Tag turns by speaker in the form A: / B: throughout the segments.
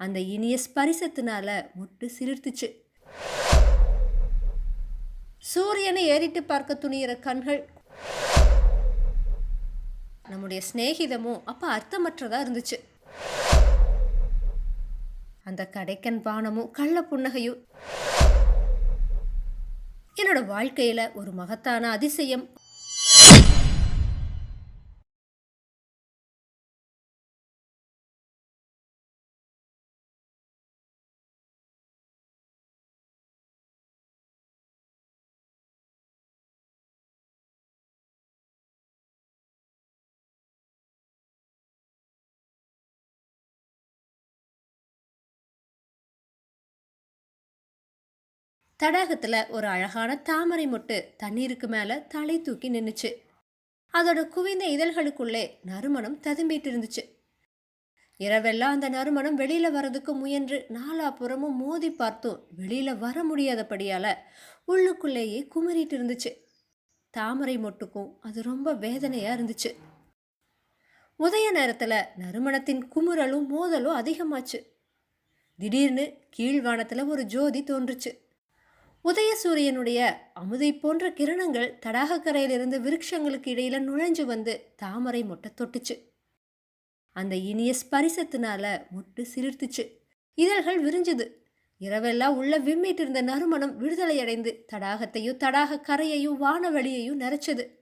A: அந்த இனிய ஸ்பரிசத்தினால முட்டு சிலிர்த்துச்சு. சூரியனை ஏறிட்டு பார்க்க துணியிற கண்கள். நம்முடைய சிநேகிதமும் அப்ப அர்த்தமற்றதா இருந்துச்சு. அந்த கடைக்கன் பானமும் கள்ள புன்னகையும். என்னோட வாழ்க்கையில ஒரு மகத்தான அதிசயம். தடாகத்தில் ஒரு அழகான தாமரை மொட்டு தண்ணீருக்கு மேலே தலை தூக்கி நின்றுச்சு அதோட குவிந்த இதழ்களுக்குள்ளே நறுமணம் ததும்பிட்டு இருந்துச்சு. இரவெல்லாம் அந்த நறுமணம் வெளியில வர்றதுக்கு முயன்று நாலாபுறமும் மோதி பார்த்தும் வெளியில வர முடியாதபடியால உள்ளுக்குள்ளேயே குமரிட்டு இருந்துச்சு. தாமரை மொட்டுக்கும் அது ரொம்ப வேதனையா இருந்துச்சு. உதய நேரத்துல நறுமணத்தின் குமுறலும் மோதலும் அதிகமாச்சு. திடீர்னு கீழ்வானத்துல ஒரு ஜோதி தோன்றுச்சு. உதயசூரியனுடைய அமுதை போன்ற கிரணங்கள் தடாகக்கரையிலிருந்து விருட்சங்களுக்கு இடையில நுழைஞ்சு வந்து தாமரை மொட்டை தொட்டுச்சு. அந்த இனிய ஸ்பரிசத்தினால முட்டு சிலிர்த்துச்சு. இதழ்கள் விரிஞ்சுது. இரவெல்லாம் உள்ள விம்மிட்டு இருந்த நறுமணம் விடுதலையடைந்து தடாகத்தையும் தடாக கரையையும் வானவெளியையும் நிறைச்சது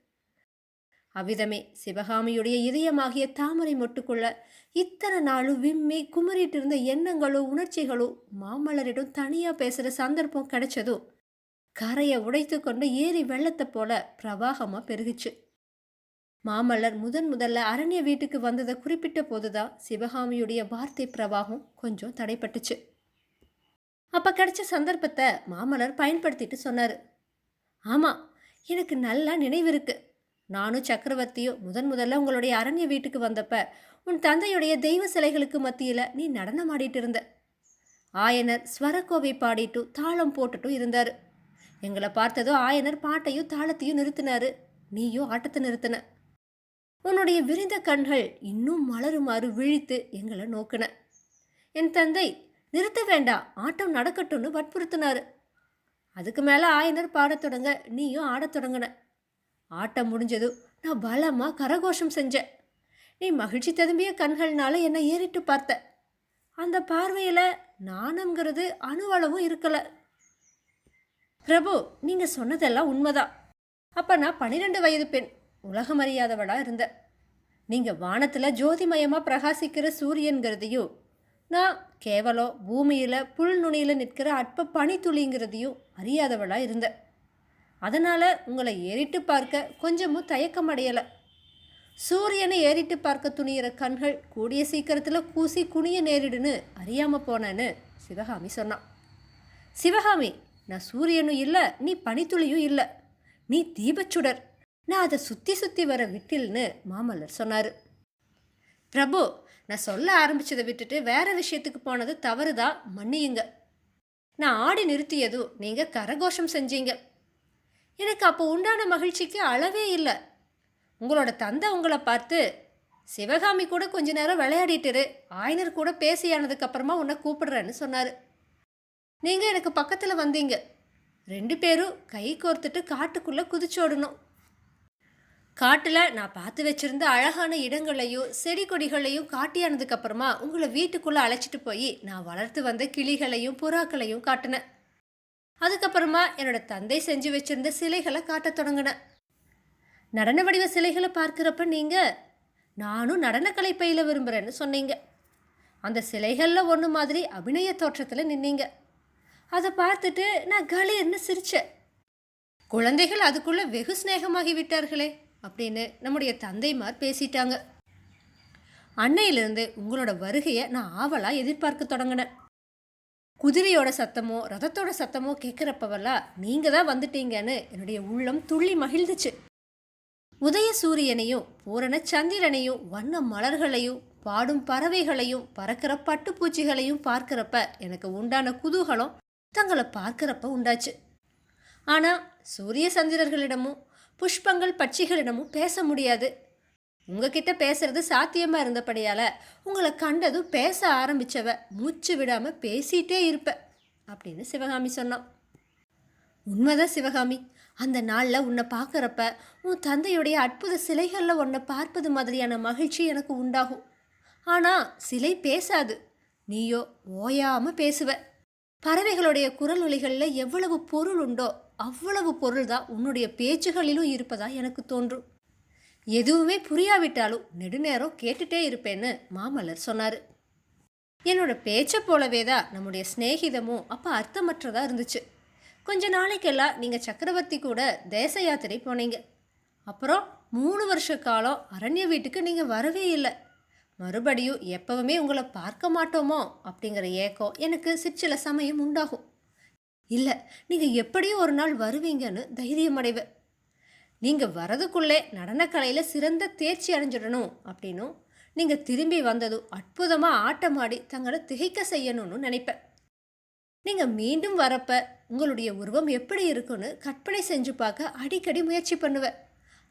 A: அவ்விதமே சிவகாமியுடைய இதயமாகிய தாமரை மொட்டுக்குள்ள இத்தனை நாளும் விம்மி குமரிட்டு இருந்த எண்ணங்களோ உணர்ச்சிகளோ மாமல்லரிடம் தனியா பேசுற சந்தர்ப்பம் கிடைச்சதோ கரையை உடைத்து கொண்டு ஏரி வெள்ளத்தை போல பிரவாகமா பெருகுச்சு. மாமல்லர் முதன் முதல்ல அரண்ய வீட்டுக்கு வந்ததை குறிப்பிட்ட போதுதான் சிவகாமியுடைய வார்த்தை பிரவாகம் கொஞ்சம் தடைப்பட்டுச்சு அப்ப கிடைச்ச சந்தர்ப்பத்தை மாமல்லர் பயன்படுத்திட்டு சொன்னார். ஆமா எனக்கு நல்லா நினைவு இருக்குது நானும் சக்கரவர்த்தியும் முதன் முதல்ல உங்களுடைய அரண்ய வீட்டுக்கு வந்தப்ப உன் தந்தையுடைய தெய்வ சிலைகளுக்கு மத்தியில் நீ நடனம் ஆடிட்டு இருந்த. ஆயனர் ஸ்வரக்கோவை பாடிட்டும் தாளம் போட்டுட்டும் இருந்தார். எங்களை பார்த்ததும் ஆயனர் பாட்டையும் தாளத்தையும் நிறுத்தினாரு. நீயும் ஆட்டத்தை நிறுத்தின. உன்னுடைய விரிந்த கண்கள் இன்னும் மலருமாறு விழித்து எங்களை நோக்கின. என் தந்தை நிறுத்த வேண்டாம் ஆட்டம் நடக்கட்டும்னு வற்புறுத்தினாரு. அதுக்கு மேலே ஆயனர் பாடத் தொடங்க நீயும் ஆடத் தொடங்கின. ஆட்டம் முடிஞ்சதும் நான் பலமாக கரகோஷம் செஞ்சேன். நீ மகிழ்ச்சி ததும்பிய கண்கள்னால என்னை ஏறிட்டு பார்த்த. அந்த பார்வையில் நாணங்கிறது அணுவளவும் இருக்கலை. பிரபு நீங்கள் சொன்னதெல்லாம் உண்மைதான். அப்போ நான் பன்னிரெண்டு வயது பெண் உலகம் அறியாதவளாக இருந்தேன் நீங்கள் வானத்தில் ஜோதிமயமாக பிரகாசிக்கிற சூரியன்கிறதையும் நான் கேவலம் பூமியில் புல் நுனியில் நிற்கிற அற்ப பனித்துளிங்கிறதையும் அறியாதவளாக இருந்தேன் அதனால் உங்களை ஏறிட்டு பார்க்க கொஞ்சமும் தயக்கம் அடையலை சூரியனை ஏறிட்டு பார்க்க துணியிற கண்கள் கூடிய சீக்கிரத்தில் கூசி குனிய நேரிடுன்னு அறியாமல் போனேன்னு சிவகாமி சொன்னான். சிவகாமி நான் சூரியனும் இல்லை நீ பனித்துளியும் இல்லை. நீ தீபச்சுடர். நான் அதை சுற்றி சுற்றி வர விட்டில்னு மாமல்லர் சொன்னார். பிரபு நான் சொல்ல ஆரம்பிச்சதை விட்டுட்டு வேறு விஷயத்துக்கு போனது தவறுதான் மன்னியுங்க. நான் ஆடி நிறுத்தியதும் நீங்கள் கரகோஷம் செஞ்சீங்க. எனக்கு அப்போ உண்டான மகிழ்ச்சிக்கு அளவே இல்லை. உங்களோட தந்தை உங்களை பார்த்து சிவகாமி கூட கொஞ்ச நேரம் விளையாடிட்டுரு ஆயனர் கூட பேசியானதுக்கப்புறமா உன்னை கூப்பிடுறேன்னு சொன்னார். நீங்கள் எனக்கு பக்கத்தில் வந்தீங்க. ரெண்டு பேரும் கை கோர்த்துட்டு காட்டுக்குள்ளே குதிச்சோடணும் காட்டில் நான் பார்த்து வச்சுருந்த அழகான இடங்களையும் செடி கொடிகளையும் காட்டியானதுக்கப்புறமா உங்களை வீட்டுக்குள்ளே அழைச்சிட்டு போய் நான் வளர்த்து வந்த கிளிகளையும் புறாக்களையும் காட்டினேன். அதுக்கப்புறமா என்னோட தந்தை செஞ்சு வச்சிருந்த சிலைகளை காட்டத் தொடங்கினேன் நடன வடிவ சிலைகளை பார்க்குறப்ப நீங்கள் நானும் நடனக்கலை பயில விரும்புகிறேன்னு சொன்னீங்க. அந்த சிலைகளில் ஒன்று மாதிரி அபிநய தோற்றத்தில் நின்னீங்க. அதை பார்த்துட்டு நான் கலீர்னு சிரித்தேன் குழந்தைகள் அதுக்குள்ளே வெகு சிநேகமாகி விட்டார்களே அப்படின்னு நம்முடைய தந்தைமார் பேசிட்டாங்க. அன்னையிலிருந்து உங்களோட வருகையை நான் ஆவலாக எதிர்பார்க்க தொடங்கினேன். குதிரையோட சத்தமோ ரதத்தோட சத்தமோ கேட்குறப்பவெல்லாம் நீங்கள் தான் வந்துட்டீங்கன்னு என்னுடைய உள்ளம் துள்ளி மகிழ்ந்துச்சு. உதய சூரியனையும் பூரண சந்திரனையும் வண்ண மலர்களையும் பாடும் பறவைகளையும் பறக்கிற பட்டுப்பூச்சிகளையும் பார்க்குறப்ப எனக்கு உண்டான குதூகலம் தங்களை பார்க்குறப்ப உண்டாச்சு. ஆனால் சூரிய சந்திரர்களிடமும் புஷ்பங்கள் பட்சிகளிடமும் பேச முடியாது. உங்ககிட்ட பேசுறது சாத்தியமா இருந்தபடியால உங்களை கண்டதும் பேச ஆரம்பிச்சவ மூச்சு விடாம பேசிட்டே இருப்ப அப்படின்னு சிவகாமி சொன்னான். உண்மைதான் சிவகாமி. அந்த நாளில் உன்னை பார்க்குறப்ப உன் தந்தையுடைய அற்புத சிலைகளில் உன்னை பார்ப்பது மாதிரியான மகிழ்ச்சி எனக்கு உண்டாகும். ஆனால் சிலை பேசாது. நீயோ ஓயாமல் பேசுவ. பறவைகளுடைய குரல் ஒலிகளில் எவ்வளவு பொருள் உண்டோ அவ்வளவு பொருள் தான் உன்னுடைய பேச்சுகளிலும் இருப்பதாக எனக்கு தோன்றும். எதுவுமே புரியாவிட்டாலும் நெடுநேரம் கேட்டுட்டே இருப்பேன்னு மாமல்லர் சொன்னார். என்னோட பேச்சை போலவே தான் நம்முடைய சிநேகிதமும் அப்போ அர்த்தமற்றதாக இருந்துச்சு. கொஞ்ச நாளைக்கெல்லாம் நீங்கள் சக்கரவர்த்தி கூட தேச யாத்திரை போனீங்க. அப்புறம் மூணு வருஷ காலம் அரண்ய வீட்டுக்கு நீங்கள் வரவே இல்லை. மறுபடியும் எப்பவுமே உங்களை பார்க்க மாட்டோமோ? அப்படிங்கிற ஏக்கம் எனக்கு சிற்சில சமயம் உண்டாகும். இல்லை நீங்கள் எப்படியும் ஒரு நாள் வருவீங்கன்னு தைரியமடைவேன். நீங்கள் வரதுக்குள்ளே நடனக்கலையில் சிறந்த தேர்ச்சி அடைஞ்சிடணும் அப்படின்னும் நீங்கள் திரும்பி வந்ததும் அற்புதமாக ஆட்டமாடி தங்களை திகைக்க செய்யணும்னு நினைப்பேன். நீங்கள் மீண்டும் வரப்ப உங்களுடைய உருவம் எப்படி இருக்குன்னு கற்பனை செஞ்சு பார்க்க அடிக்கடி முயற்சி பண்ணுவேன்.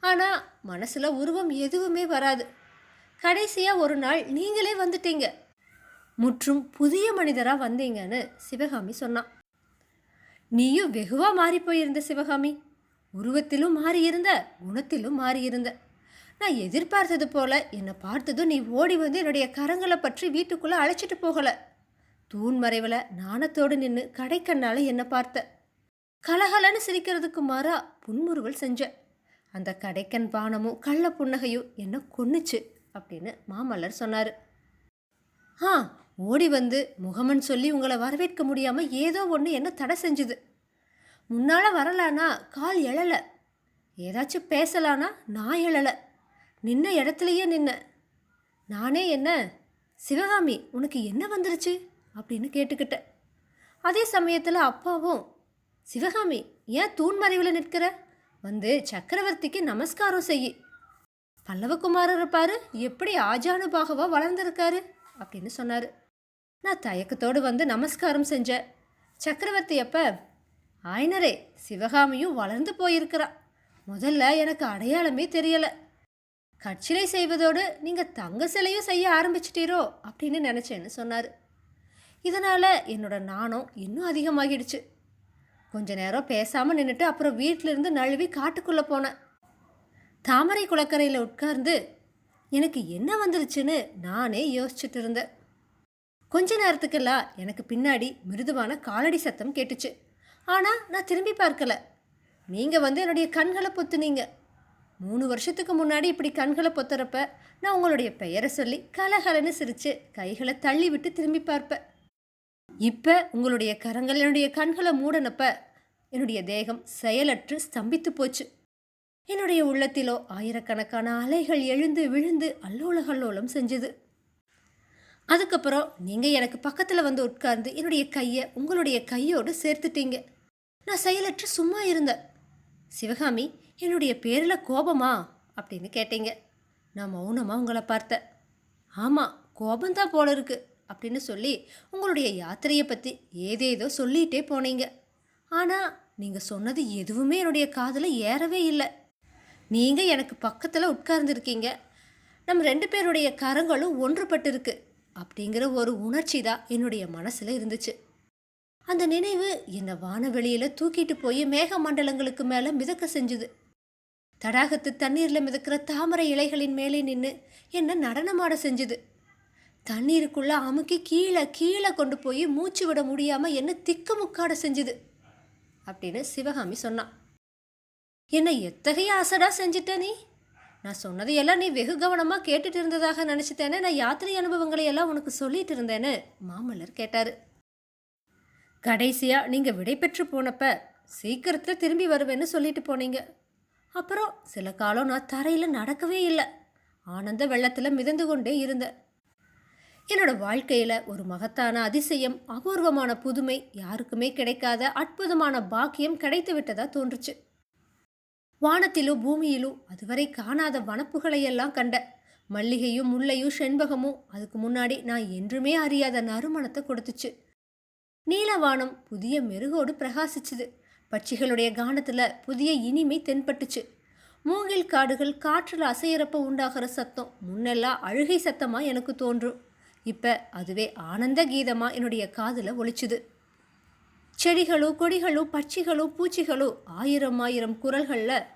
A: ஆனால் மனசில் உருவம் எதுவுமே வராது. கடைசியாக ஒரு நாள் நீங்களே வந்துட்டீங்க. முற்றும் புதிய மனிதராக வந்தீங்கன்னு சிவகாமி சொன்னான். நீயும் வெகுவாக மாறி போயிருந்த சிவகாமி. உருவத்திலும் மாறியிருந்த குணத்திலும் மாறியிருந்த. நான் எதிர்பார்த்தது போல என்னை பார்த்ததும் நீ ஓடி வந்து என்னுடைய கரங்களை பற்றி வீட்டுக்குள்ளே அழைச்சிட்டு போகலை. தூண் மறைவில் நாணத்தோடு நின்று கடைக்கண்ணால் என்னை பார்த்த. கலகலன்னு சிரிக்கிறதுக்கு மாறா புன்முறுவல் செஞ்ச. அந்த கடைக்கன் பானமும் கள்ள புன்னகையும் என்னை கொன்னுச்சு அப்படின்னு மாமல்லர் சொன்னார். ஆ ஓடி வந்து முகமன் சொல்லி உங்களை வரவேற்க முடியாமல் ஏதோ ஒன்று என்ன தடை செஞ்சுது. முன்னால் வரலானா கால் எழலை. ஏதாச்சும் பேசலானா நான் எழலை. நின்ன இடத்துலையே நின்ன. நானே என்ன? சிவகாமி உனக்கு என்ன வந்துருச்சு? அப்படின்னு கேட்டுக்கிட்டேன் அதே சமயத்தில் அப்பாவும் சிவகாமி ஏன் தூண்மறைவில் நிற்கிற? வந்து சக்கரவர்த்திக்கு நமஸ்காரம் செய்யி. பல்லவகுமாரர் இருப்பார் எப்படி ஆஜானுபாகவா வளர்ந்துருக்காரு? அப்படின்னு சொன்னார். நான் தயக்கத்தோடு வந்து நமஸ்காரம் செஞ்சேன். சக்கரவர்த்தி அப்போ ஆயினரே சிவகாமியும் வளர்ந்து போயிருக்கிறா. முதல்ல எனக்கு அடையாளமே தெரியலை. கட்சிலை செய்வதோடு நீங்கள் தங்க சிலையும் செய்ய ஆரம்பிச்சிட்டீரோ அப்படின்னு நினச்சேன்னு சொன்னார். இதனால் என்னோட நாணம் இன்னும் அதிகமாகிடுச்சு. கொஞ்ச நேரம் பேசாமல் நின்றுட்டு அப்புறம் வீட்டிலிருந்து நழுவி காட்டுக்குள்ளே போனேன். தாமரை குளக்கரையில் உட்கார்ந்து எனக்கு என்ன வந்துருச்சுன்னு நானே யோசிச்சுட்டு இருந்தேன். கொஞ்ச நேரத்துக்கெல்லாம் எனக்கு பின்னாடி மிருதுவான காலடி சத்தம் கேட்டுச்சு. ஆனால் நான் திரும்பி பார்க்கல. நீங்கள் வந்து என்னுடைய கண்களை பொத்துனீங்க. மூணு வருஷத்துக்கு முன்னாடி இப்படி கண்களை பொத்துறப்ப நான் உங்களுடைய பெயரை சொல்லி கலகலன்னு சிரித்து கைகளை தள்ளி விட்டு திரும்பி பார்ப்பேன். இப்போ உங்களுடைய கரங்கள் என்னுடைய கண்களை மூடனப்ப என்னுடைய தேகம் செயலற்று ஸ்தம்பித்து போச்சு. என்னுடைய உள்ளத்திலோ ஆயிரக்கணக்கான அலைகள் எழுந்து விழுந்து அல்லோல கல்லோலம் செஞ்சது. அதுக்கப்புறம் நீங்கள் எனக்கு பக்கத்தில் வந்து உட்கார்ந்து என்னுடைய கையை உங்களுடைய கையோடு சேர்த்துட்டீங்க. நான் செயலற்று சும்மா இருந்தேன். சிவகாமி என்னுடைய பேரில் கோபமா? அப்படின்னு கேட்டீங்க. நான் மௌனமாக உங்களை பார்த்தேன். ஆமாம் கோபந்தான் போல இருக்கு அப்படின்னு சொல்லி உங்களுடைய யாத்திரையை பற்றி ஏதேதோ சொல்லிகிட்டே போனீங்க. ஆனால் நீங்கள் சொன்னது எதுவுமே என்னுடைய காதில் ஏறவே இல்லை. நீங்கள் எனக்கு பக்கத்தில் உட்கார்ந்துருக்கீங்க. நம்ம ரெண்டு பேருடைய கரங்களும் ஒன்றுபட்டு இருக்கு அப்படிங்கிற ஒரு உணர்ச்சி தான் என்னுடைய மனசில் இருந்துச்சு. அந்த நினைவு என்னை வானவெளியில் தூக்கிட்டு போய் மேக மண்டலங்களுக்கு மேலே மிதக்க செஞ்சுது. தடாகத்து தண்ணீரில் மிதக்கிற தாமரை இலைகளின் மேலே நின்று என்னை நடனமாட செஞ்சுது. தண்ணீருக்குள்ளே அமுக்கி கீழே கீழே கொண்டு போய் மூச்சு விட முடியாமல் என்ன திக்கு முக்காட செஞ்சுது அப்படின்னு சிவகாமி சொன்னான் என்னை எத்தகைய அசடா செஞ்சிட்ட நீ? நான் சொன்னதையெல்லாம் நீ வெகு கவனமாக கேட்டுட்டு இருந்ததாக நினச்சிட்டேனே நான் யாத்திரை அனுபவங்களை எல்லாம் உனக்கு சொல்லிட்டு இருந்தேன்னு மாமல்லர் கேட்டார். கடைசியாக நீங்கள் விடைபெற்று போனப்ப சீக்கிரத்தில் திரும்பி வருவேன்னு சொல்லிட்டு போனீங்க. அப்புறம் சில காலம் நான் தரையில் நடக்கவே இல்லை. ஆனந்த வெள்ளத்தில் மிதந்து கொண்டே இருந்தேன் என்னோட வாழ்க்கையில் ஒரு மகத்தான அதிசயம் அபூர்வமான புதுமை யாருக்குமே கிடைக்காத அற்புதமான பாக்கியம் கிடைத்து விட்டதா தோன்றுச்சு. வானத்திலும் பூமியிலும் அதுவரை காணாத வனப்புகளையெல்லாம் கண்ட. மல்லிகையும் முல்லையும் செண்பகமும் அதுக்கு முன்னாடி நான் என்றுமே அறியாத நறுமணத்தை கொடுத்துச்சு. நீலவானம் புதிய மெருகோடு பிரகாசிச்சுது. பட்சிகளுடைய கானத்தில் புதிய இனிமை தென்பட்டுச்சு. மூங்கில் காடுகள் காற்றில் அசையிறப்ப உண்டாகிற சத்தம் முன்னெல்லாம் அழுகை சத்தமாக எனக்கு தோன்றும். இப்போ அதுவே ஆனந்த கீதமாக என்னுடைய காதில் ஒழிச்சுது செடிகளோ கொடிகளோ பட்சிகளோ பூச்சிகளோ ஆயிரம் ஆயிரம் குரல்களில்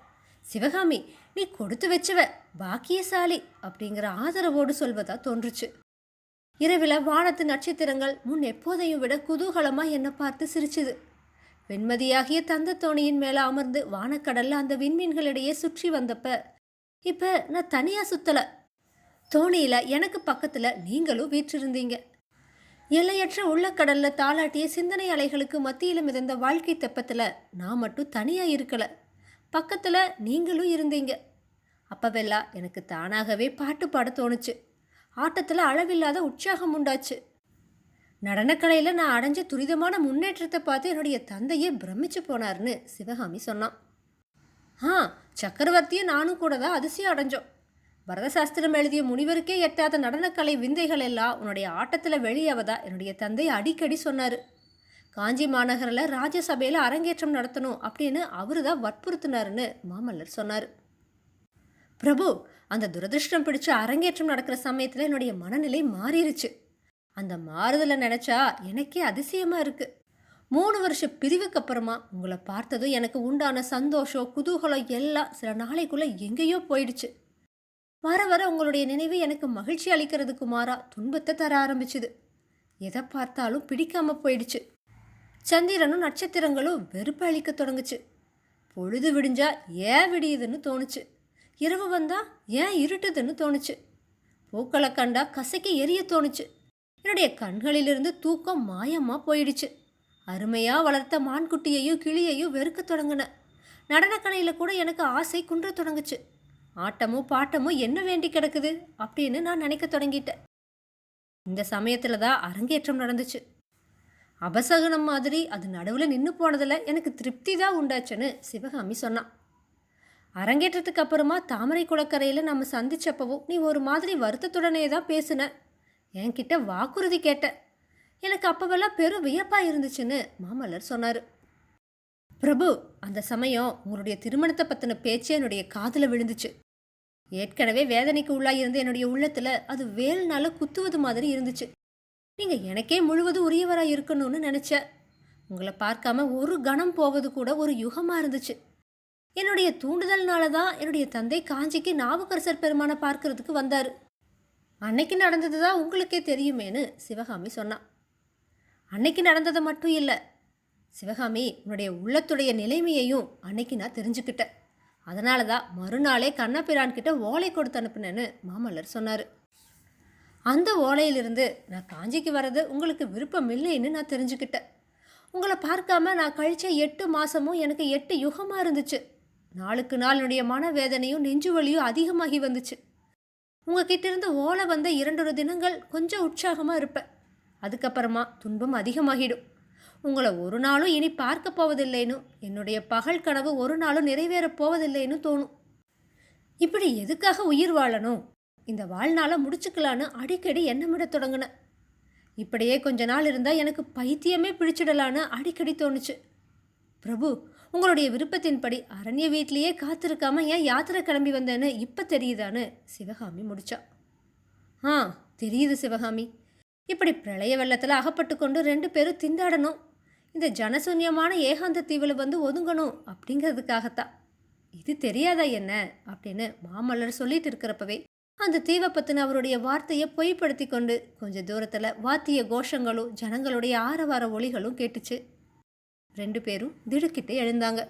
A: சிவகாமி நீ கொடுத்து வச்சவ பாக்கியசாலி அப்படிங்கிற ஆதரவோடு சொல்வதா தோன்றுச்சு. இரவில் வானத்து நட்சத்திரங்கள் முன் எப்போதையும் விட குதூகலமாக என்னை பார்த்து சிரிச்சுது. வெண்மதியாகிய தந்த தோணியின் அமர்ந்து வானக்கடலில் அந்த விண்மீன்களிடையே சுற்றி வந்தப்ப இப்போ நான் தனியாக சுற்றலை தோணியில் எனக்கு பக்கத்தில் நீங்களும் வீற்றிருந்தீங்க. எல்லையற்ற உள்ளக்கடலில் தாளாட்டிய சிந்தனை அலைகளுக்கு மத்தியில் மிதந்த வாழ்க்கை தெப்பத்தில் நான் மட்டும் தனியாக இருக்கலை. பக்கத்தில் நீங்களும் இருந்தீங்க. அப்பவெல்லாம் எனக்கு தானாகவே பாட்டு பாட தோணுச்சு. ஆட்டத்தில் அளவில்லாத உற்சாகம் உண்டாச்சு. நடனக்கலையில் நான் அடைஞ்ச துரிதமான முன்னேற்றத்தை பார்த்து என்னுடைய தந்தையே பிரமிச்சு போனார்னு சிவகாமி சொன்னான். ஆ சக்கரவர்த்தியை நானும் கூட தான் அதிசயம் அடைஞ்சோம். பரதசாஸ்திரம் எழுதிய முனிவருக்கே எட்டாத நடனக்கலை விந்தைகள் எல்லாம் உன்னுடைய ஆட்டத்தில் வெளியாவதா? என்னுடைய தந்தை அடிக்கடி சொன்னார். காஞ்சி மாநகரில் ராஜ்யசபையில் அரங்கேற்றம் நடத்தணும் அப்படின்னு அவரு தான் வற்புறுத்தினாருன்னு மாமல்லர் சொன்னார். பிரபு அந்த துரதிருஷ்டம் பிடிச்ச அரங்கேற்றம் நடக்கிற சமயத்தில் என்னுடைய மனநிலை மாறிடுச்சு அந்த மாறுதலை நினச்சா எனக்கே அதிசயமாக இருக்குது மூணு வருஷ பிரிவுக்கு அப்புறமா உங்களை பார்த்ததும் எனக்கு உண்டான சந்தோஷம் குதூகலம் எல்லாம் சில நாளைக்குள்ளே எங்கேயோ போயிடுச்சு. வர வர உங்களுடைய நினைவு எனக்கு மகிழ்ச்சி அளிக்கிறதுக்கு மாறா துன்பத்தை தர ஆரம்பிச்சுது. எதை பார்த்தாலும் பிடிக்காம போயிடுச்சு. சந்திரனும் நட்சத்திரங்களும் வெறுப்பு அளிக்க தொடங்குச்சு. பொழுது விடிஞ்சா ஏன் விடியுதுன்னு தோணுச்சு. இரவு வந்தா ஏன் இருட்டுதுன்னு தோணுச்சு. பூக்களை கண்டா கசக்கி எரிய தோணுச்சு. என்னுடைய கண்களிலிருந்து தூக்கம் மாயமா போயிடுச்சு. அருமையா வளர்த்த மான்குட்டியையும் கிளியையும் வெறுக்க தொடங்கின. நடனக்கலையில் கூட எனக்கு ஆசை குன்ற தொடங்குச்சு. ஆட்டமும் பாட்டமும் என்ன வேண்டி கிடக்குது அப்படின்னு நான் நினைக்க தொடங்கிட்டேன். இந்த சமயத்தில் தான் அரங்கேற்றம் நடந்துச்சு. அபசகுனம் மாதிரி அது நடுவில் நின்று போனதில் எனக்கு திருப்தி தான் உண்டாச்சுன்னு சிவகாமி சொன்னான். அரங்கேற்றத்துக்கு அப்புறமா தாமரை குளக்கரையில் நம்ம சந்திச்சப்பவும் நீ ஒரு மாதிரி வருத்தத்துடனே தான் பேசுன. என்கிட்ட வாக்குறுதி கேட்ட. எனக்கு அப்பவெல்லாம் பெரும் வியப்பாக இருந்துச்சுன்னு மாமல்லர் சொன்னார். பிரபு அந்த சமயம் உங்களுடைய திருமணத்தை பற்றின பேச்சு என்னுடைய காதில் விழுந்துச்சு. ஏற்கனவே வேதனைக்கு உள்ளாயிருந்த என்னுடைய உள்ளத்தில் அது வேல்னால குத்துவது மாதிரி இருந்துச்சு. நீங்கள் எனக்கே முழுவதும் உரியவராக இருக்கணும்னு நினச்ச. உங்களை பார்க்காம ஒரு கணம் போவது கூட ஒரு யுகமாக இருந்துச்சு. என்னுடைய தூண்டுதல்னால தான் என்னுடைய தந்தை காஞ்சிக்கு நாவுக்கரசர் பெருமானை பார்க்கறதுக்கு வந்தார். அன்னைக்கு நடந்தது தான் உங்களுக்கே தெரியுமேன்னு சிவகாமி சொன்னான் அன்னைக்கு நடந்தது மட்டும் இல்லை சிவகாமி உன்னுடைய உள்ளத்துடைய நிலைமையையும் அன்னைக்கு நான் தெரிஞ்சுக்கிட்டேன். அதனால தான் மறுநாளே கண்ணபிரான்கிட்ட ஓலை கொடுத்து அனுப்புனேன்னு மாமல்லர் சொன்னார். அந்த ஓலையிலிருந்து நான் காஞ்சிக்கு வர்றது உங்களுக்கு விருப்பம் இல்லைன்னு நான் தெரிஞ்சுக்கிட்டேன். உங்களை பார்க்காம நான் கழித்த எட்டு மாதமும் எனக்கு எட்டு யுகமாக இருந்துச்சு. நாளுக்கு நாள் என்னுடைய மனவேதனையும் நெஞ்சு வலியும் அதிகமாகி வந்துச்சு. உங்ககிட்ட இருந்து ஓலை வந்த இரண்டொரு தினங்கள் கொஞ்சம் உற்சாகமாக இருப்பேன் அதுக்கப்புறமா துன்பம் அதிகமாகிடும். உங்களை ஒரு நாளும் இனி பார்க்க போவதில்லைன்னு என்னுடைய பகல் கனவு ஒரு நாளும் நிறைவேறப் போவதில்லைன்னு தோணும். இப்படி எதுக்காக உயிர் வாழணும்? இந்த வாழ்நாளை முடிச்சுக்கலான்னு அடிக்கடி எண்ணமிட தொடங்கினேன் இப்படியே கொஞ்ச நாள் இருந்தால் எனக்கு பைத்தியமே பிடிச்சிடலான்னு அடிக்கடி தோணுச்சு. பிரபு உங்களுடைய விருப்பத்தின்படி அரண்ய வீட்லேயே காத்திருக்காம ஏன் யாத்திரை கிளம்பி வந்தேன்னு இப்போ தெரியுதான்னு சிவகாமி முடிச்சா. ஆ தெரியுது சிவகாமி. இப்படி பிரளய வெள்ளத்தில் அகப்பட்டு கொண்டு ரெண்டு பேரும் திண்டாடணும். இந்த ஜனசூன்யமான ஏகாந்த தீவில் வந்து ஒதுங்கணும் அப்படிங்கிறதுக்காகத்தான் இது தெரியாதா என்ன? அப்படின்னு மாமல்லர் சொல்லிட்டு இருக்கிறப்பவே அந்த தீவை பற்றின அவருடைய வார்த்தையை பொய்ப்படுத்தி கொண்டு கொஞ்சம் தூரத்தில் வாத்திய கோஷங்களும் ஜனங்களுடைய ஆரவார ஒளிகளும் கேட்டுச்சு. ரெண்டு பேரும் திடுக்கிட்டு எழுந்தாங்க.